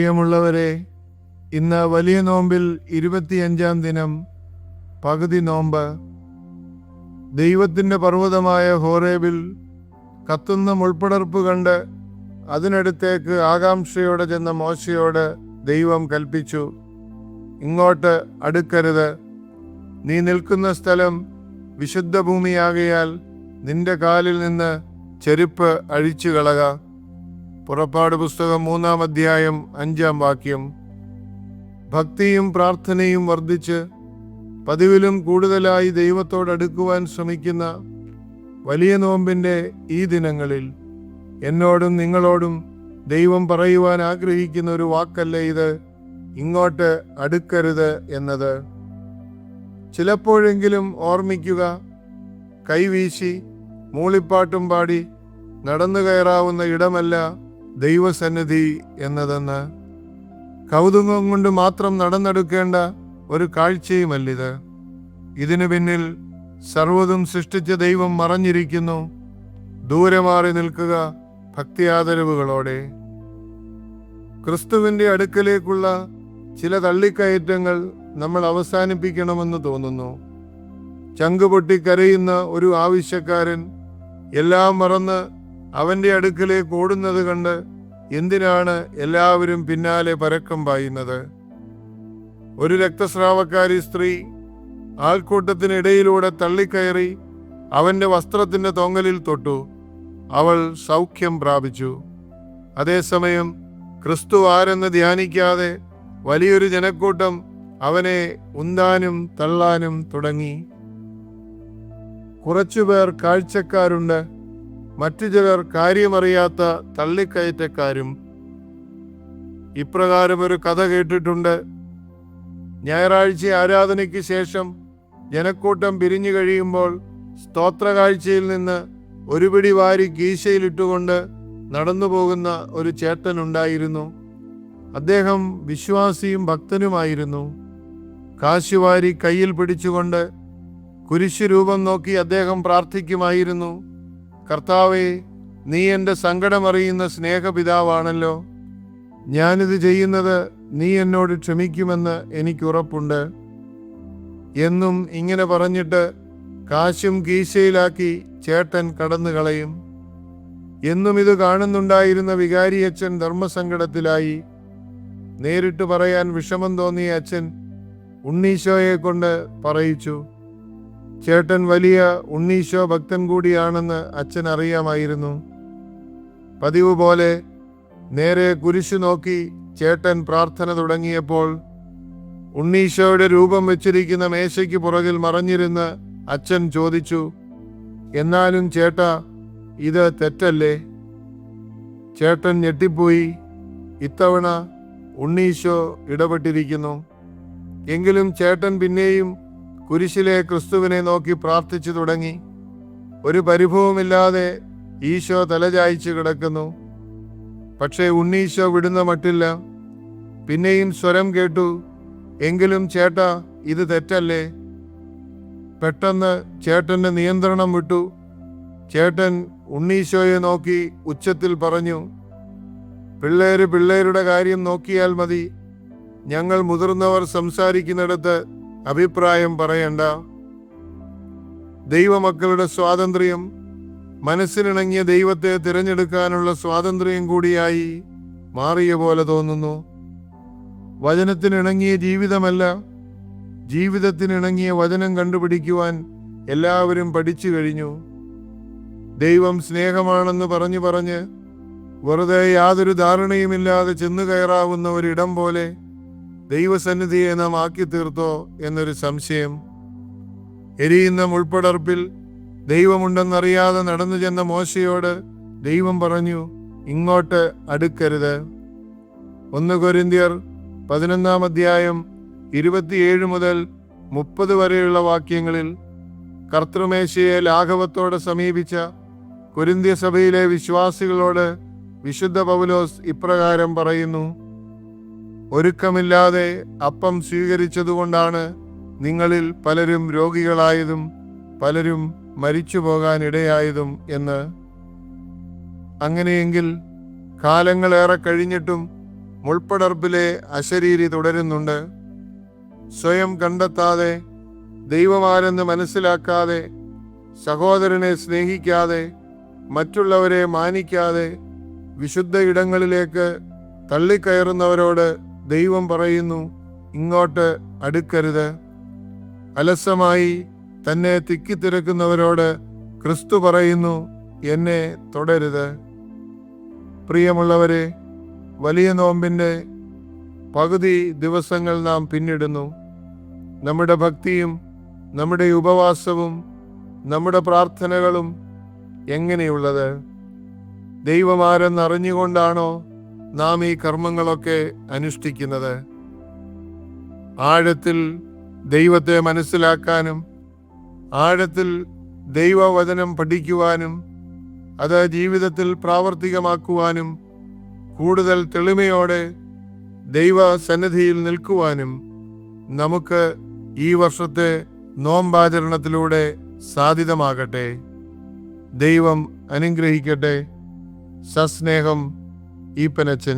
പ്രിയമുള്ളവരെ ഇന്ന് വലിയ നോമ്പിൽ ഇരുപത്തിയഞ്ചാം ദിനം പകുതി നോമ്പ്. ദൈവത്തിന്റെ പർവതമായ ഹോറേബിൽ കത്തുന്ന മുൾപ്പടർപ്പ് കണ്ട് അതിനടുത്തേക്ക് ആകാംക്ഷയോടെ ചെന്ന മോശയോട് ദൈവം കൽപ്പിച്ചു ഇങ്ങോട്ട് അടുക്കരുത്. നീ നിൽക്കുന്ന സ്ഥലം വിശുദ്ധ ഭൂമിയാകയാൽ നിന്റെ കാലിൽ നിന്ന് ചെരുപ്പ് അഴിച്ചു കളക പുറപ്പാട് പുസ്തകം മൂന്നാം അധ്യായം അഞ്ചാം വാക്യം. ഭക്തിയും പ്രാർത്ഥനയും വർദ്ധിച്ച് പതിവിലും കൂടുതലായി ദൈവത്തോടടുക്കുവാൻ ശ്രമിക്കുന്ന വലിയ നോമ്പിന്റെ ഈ ദിനങ്ങളിൽ എന്നോടും നിങ്ങളോടും ദൈവം പറയുവാൻ ആഗ്രഹിക്കുന്ന ഒരു വാക്കല്ലേ ഇത്? ഇങ്ങോട്ട് അടുക്കരുത് എന്നത്. ചിലപ്പോഴെങ്കിലും ഓർമ്മിക്കുക കൈവീശി മൂളിപ്പാട്ടും പാടി നടന്നു കയറാവുന്ന ഇടമല്ല ദൈവസന്നിധി എന്നതെന്ന് കൗതുകം കൊണ്ട് മാത്രം നടന്നെടുക്കേണ്ട ഒരു കാഴ്ചയുമല്ലിത്. ഇതിനു പിന്നിൽ സർവതും സൃഷ്ടിച്ച ദൈവം മറഞ്ഞിരിക്കുന്നു. ദൂരെ മാറി നിൽക്കുക ഭക്തിയാദരവുകളോടെ. ക്രിസ്തുവിന്റെ അടുക്കലേക്കുള്ള ചില തള്ളിക്കയറ്റങ്ങൾ നമ്മൾ അവസാനിപ്പിക്കണമെന്ന് തോന്നുന്നു. ചങ്കുപൊട്ടി കരയുന്ന ഒരു ആവശ്യക്കാരൻ എല്ലാം മറന്ന് അവന്റെ അടുക്കലേക്ക് ഓടുന്നത് കണ്ട് എന്തിനാണ് എല്ലാവരും പിന്നാലെ പരക്കം പായുന്നത്? ഒരു രക്തസ്രാവക്കാരി സ്ത്രീ ആൾക്കൂട്ടത്തിനിടയിലൂടെ തള്ളിക്കയറി അവന്റെ വസ്ത്രത്തിന്റെ തൊങ്ങലിൽ തൊട്ടു. അവൾ സൗഖ്യം പ്രാപിച്ചു. അതേസമയം ക്രിസ്തു ആരെന്ന് ധ്യാനിക്കാതെ വലിയൊരു ജനക്കൂട്ടം അവനെ ഉന്താനും തള്ളാനും തുടങ്ങി. കുറച്ചുപേർ കാഴ്ചക്കാരുണ്ട്. മറ്റു ചിലർ കാര്യമറിയാത്ത തള്ളിക്കയറ്റക്കാരും ഇപ്രകാരം ഒരു കഥ കേട്ടിട്ടുണ്ട്. ഞായറാഴ്ച ആരാധനയ്ക്ക് ശേഷം ജനക്കൂട്ടം പിരിഞ്ഞു കഴിയുമ്പോൾ സ്തോത്ര കാഴ്ചയിൽ നിന്ന് ഒരു പിടി വാരി ഗീശയിലിട്ടുകൊണ്ട് നടന്നു പോകുന്ന ഒരു ചേട്ടനുണ്ടായിരുന്നു അദ്ദേഹം വിശ്വാസിയും ഭക്തനുമായിരുന്നു. കാശുവാരി കയ്യിൽ പിടിച്ചുകൊണ്ട് കുരിശു രൂപം നോക്കി അദ്ദേഹം പ്രാർത്ഥിക്കുമായിരുന്നു. കർത്താവെ നീ എന്റെ സങ്കടമറിയുന്ന സ്നേഹപിതാവാണല്ലോ. ഞാനിത് ചെയ്യുന്നത് നീ എന്നോട് ക്ഷമിക്കുമെന്ന് എനിക്കുറപ്പുണ്ട്. എന്നും ഇങ്ങനെ പറഞ്ഞിട്ട് കാശും കീശയിലാക്കി ചേട്ടൻ കടന്നു കളയും എന്നും ഇത് കാണുന്നുണ്ടായിരുന്ന വികാരിയച്ഛൻ ധർമ്മസങ്കടത്തിലായി. നേരിട്ട് പറയാൻ വിഷമം തോന്നിയ അച്ഛൻ ഉണ്ണീശോയെ കൊണ്ട് പറയിച്ചു. ചേട്ടൻ വലിയ ഉണ്ണീശോ ഭക്തൻ കൂടിയാണെന്ന് അച്ഛൻ അറിയാമായിരുന്നു. പതിവ് പോലെ നേരെ കുരിശു നോക്കി ചേട്ടൻ പ്രാർത്ഥന തുടങ്ങിയപ്പോൾ ഉണ്ണീശോയുടെ രൂപം വെച്ചിരിക്കുന്ന മേശയ്ക്ക് പുറകിൽ മറഞ്ഞിരുന്ന് അച്ഛൻ ചോദിച്ചു എന്നാലും ചേട്ട ഇത് തെറ്റല്ലേ? ചേട്ടൻ ഞെട്ടിപ്പോയി. ഇത്തവണ ഉണ്ണീശോ ഇടപെട്ടിരിക്കുന്നു. എങ്കിലും ചേട്ടൻ പിന്നെയും കുരിശിലെ ക്രിസ്തുവിനെ നോക്കി പ്രാർത്ഥിച്ചു തുടങ്ങി. ഒരു പരിഭവമില്ലാതെ ഈശോ തലചായ്ച്ചു കിടക്കുന്നു. പക്ഷേ ഉണ്ണീശോ വിടുന്ന മട്ടില്ല. പിന്നെയും സ്വരം കേട്ടു എങ്കിലും ചേട്ട ഇത് തെറ്റല്ലേ പെട്ടെന്ന് ചേട്ടന്റെ നിയന്ത്രണം വിട്ടു. ചേട്ടൻ ഉണ്ണീശോയെ നോക്കി ഉച്ചത്തിൽ പറഞ്ഞു പിള്ളേര് പിള്ളേരുടെ കാര്യം നോക്കിയാൽ മതി. ഞങ്ങൾ മുതിർന്നവർ സംസാരിക്കുന്നിടത്ത് അഭിപ്രായം പറയണ്ട. ദൈവമക്കളുടെ സ്വാതന്ത്ര്യം മനസ്സിനിണങ്ങിയ ദൈവത്തെ തിരഞ്ഞെടുക്കാനുള്ള സ്വാതന്ത്ര്യം കൂടിയായി മാറിയ പോലെ തോന്നുന്നു. വചനത്തിനിണങ്ങിയ ജീവിതമല്ല ജീവിതത്തിനിണങ്ങിയ വചനം കണ്ടുപിടിക്കുവാൻ എല്ലാവരും പഠിച്ചു കഴിഞ്ഞു. ദൈവം സ്നേഹമാണെന്ന് പറഞ്ഞു പറഞ്ഞ് വെറുതെ യാതൊരു ധാരണയുമില്ലാതെ ചെന്നു കയറാവുന്ന ഒരിടം പോലെ ദൈവസന്നിധിയെ നാം ആക്കി തീർത്തോ എന്നൊരു സംശയം. എരിയുന്ന മുൾപ്പടർപ്പിൽ ദൈവമുണ്ടെന്നറിയാതെ നടന്നു ചെന്ന മോശയോട് ദൈവം പറഞ്ഞു ഇങ്ങോട്ട് അടുക്കരുത്. ഒന്ന് കൊരിന്തിയർ പതിനൊന്നാം അധ്യായം ഇരുപത്തിയേഴ് മുതൽ മുപ്പത് വരെയുള്ള വാക്യങ്ങളിൽ കർത്തൃമേശയെ ലാഘവത്തോടെ സമീപിച്ച കൊരിന്തിയ സഭയിലെ വിശ്വാസികളോട് വിശുദ്ധ പൗലോസ് ഇപ്രകാരം പറയുന്നു ഒരുക്കമില്ലാതെ അപ്പം സ്വീകരിച്ചതുകൊണ്ടാണ് നിങ്ങളിൽ പലരും രോഗികളായതും പലരും മരിച്ചു പോകാൻ ഇടയായതും എന്ന്. അങ്ങനെയെങ്കിൽ കാലങ്ങളേറെ കഴിഞ്ഞിട്ടും മുൾപ്പടർപ്പിലെ അശരീരി തുടരുന്നുണ്ട്. സ്വയം കണ്ടെത്താതെ ദൈവമാരെന്ന് മനസ്സിലാക്കാതെ സഹോദരനെ സ്നേഹിക്കാതെ മറ്റുള്ളവരെ മാനിക്കാതെ വിശുദ്ധ ഇടങ്ങളിലേക്ക് തള്ളിക്കയറുന്നവരോട് ദൈവം പറയുന്നു ഇങ്ങോട്ട് അടുക്കരുത്. അലസമായി തന്നെ തിക്കിത്തിരക്കുന്നവരോട് ക്രിസ്തു പറയുന്നു എന്നെ തുടരുത്. പ്രിയമുള്ളവരെ വലിയ നോമ്പിന്റെ പകുതി ദിവസങ്ങൾ നാം പിന്നിടുന്നു. നമ്മുടെ ഭക്തിയും നമ്മുടെ ഉപവാസവും നമ്മുടെ പ്രാർത്ഥനകളും എങ്ങനെയുള്ളത്? ദൈവമാരെന്നറിഞ്ഞുകൊണ്ടാണോ നാം ഈ കർമ്മങ്ങളൊക്കെ അനുഷ്ഠിക്കുന്നത്. ആഴത്തിൽ ദൈവത്തെ മനസ്സിലാക്കാനും ആഴത്തിൽ ദൈവവചനം പഠിക്കുവാനും അത് ജീവിതത്തിൽ പ്രാവർത്തികമാക്കുവാനും കൂടുതൽ തെളിമയോടെ ദൈവ സന്നിധിയിൽ നിൽക്കുവാനും നമുക്ക് ഈ വർഷത്തെ നോമ്പാചരണത്തിലൂടെ സാധിതമാകട്ടെ. ദൈവം അനുഗ്രഹിക്കട്ടെ. സസ്നേഹം ഈപ്പനച്ചൻ